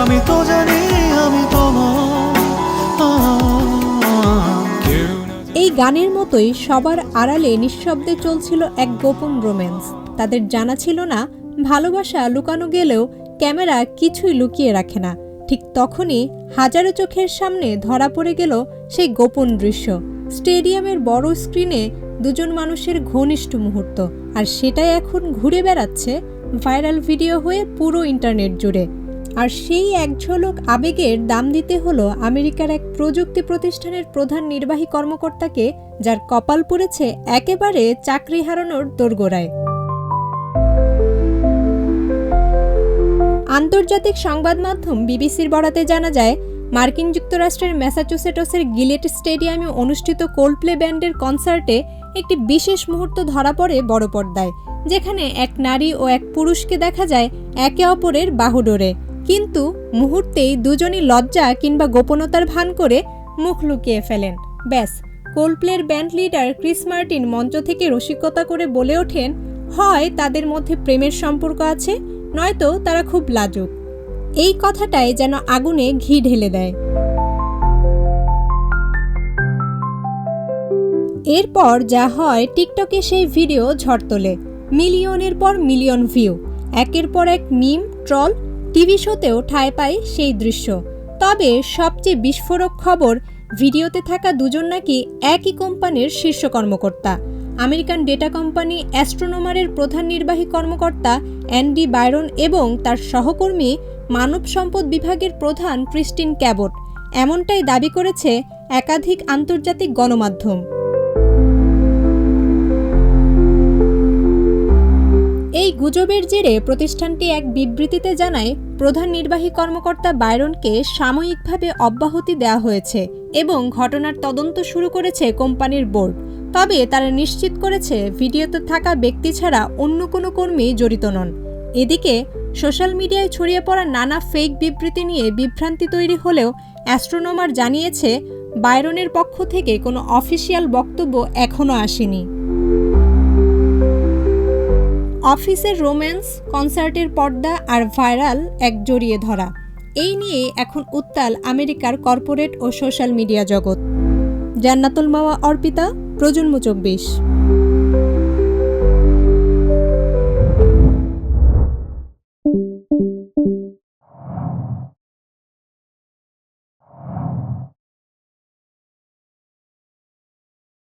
আমি তো জানি আমি এই গানের মতোই সবার আড়ালে নিঃশব্দে চলছিল এক গোপন রোম্যান্স। তাদের জানা ছিল না, ভালোবাসা লুকানো গেলেও ক্যামেরা কিছুই লুকিয়ে রাখে না। ঠিক তখনই হাজারো চোখের সামনে ধরা পড়ে গেল সেই গোপন দৃশ্য। স্টেডিয়ামের বড় স্ক্রিনে দুজন মানুষের ঘনিষ্ঠ মুহূর্ত, আর সেটাই এখন ঘুরে বেড়াচ্ছে ভাইরাল ভিডিও হয়ে পুরো ইন্টারনেট জুড়ে। আর সেই এক ঝলক আবেগের দাম দিতে হলো আমেরিকার এক প্রযুক্তি প্রতিষ্ঠানের প্রধান নির্বাহী কর্মকর্তাকে, যার কপাল পড়েছে একেবারে চাকরি হারানোর দোরগোড়ায়। আন্তর্জাতিক সংবাদ মাধ্যম বিবিসির বরাতে জানা যায়, মার্কিন যুক্তরাষ্ট্রের ম্যাসাচুসেটসের গিলেট স্টেডিয়ামে অনুষ্ঠিত কোল্ডপ্লে ব্যান্ডের কনসার্টে একটি বিশেষ মুহূর্ত ধরা পড়ে বড় পর্দায়। যেখানে এক নারী ও এক পুরুষকে দেখা যায় একে অপরের বাহুডোরে। কিন্তু মুহূর্তেই দুজনই লজ্জা কিংবা গোপনতার ভান করে মুখ লুকিয়ে ফেলেন। ব্যাস কোল্ডপ্লের ব্যান্ড লিডার ক্রিস মার্টিন মঞ্চ থেকে রসিকতা করে বলে ওঠেন, হয়, তাদের মধ্যে প্রেমের সম্পর্ক আছে, নয়তো তারা খুব লাজুক। এই কথাটাই যেন আগুনে ঘি ঢেলে দেয়। এরপর যা হয় টিকটকে সেই ভিডিও ঝড় তোলে। মিলিয়নের পর মিলিয়ন ভিউ। একের পর এক মিম, ট্রল, টিভি শোতেও ঠাঁই পায় সেই দৃশ্য। তবে সবচেয়ে বিস্ফোরক খবর, ভিডিওতে থাকা দুজন নাকি একই কোম্পানির শীর্ষ কর্মকর্তা। আমেরিকান ডেটা কোম্পানি অ্যাস্ট্রোনোমারের প্রধান নির্বাহী কর্মকর্তা অ্যান্ডি বাইরন এবং তার সহকর্মী মানব সম্পদ বিভাগের প্রধান ক্রিস্টিন ক্যাবট। এমনটাই দাবি করেছে একাধিক আন্তর্জাতিক গণমাধ্যম। গুজবের জেরে প্রতিষ্ঠানটি এক বিবৃতিতে জানায়, প্রধান নির্বাহী কর্মকর্তা বায়রনকে সাময়িকভাবে অব্যাহতি দেওয়া হয়েছে এবং ঘটনার তদন্ত শুরু করেছে কোম্পানির বোর্ড। তবে তারা নিশ্চিত করেছে, ভিডিওতে থাকা ব্যক্তি ছাড়া অন্য কোনো কর্মী জড়িত নন। এদিকে, সোশ্যাল মিডিয়ায় ছড়িয়ে পড়া নানা ফেক বিবৃতি নিয়ে বিভ্রান্তি তৈরি হলেও অ্যাস্ট্রোনমার জানিয়েছে, বাইরনের পক্ষ থেকে কোনো অফিসিয়াল বক্তব্য এখনও আসেনি। অফিসের রোম্যান্স, কনসার্টের পর্দা আর ভাইরাল এক জড়িয়ে ধরা। এই নিয়ে এখন উত্তাল আমেরিকার কর্পোরেট ও সোশ্যাল মিডিয়া জগৎ। জান্নাতুল মাওয়া, অর্পিতা, প্রজন্ম চব্বিশ।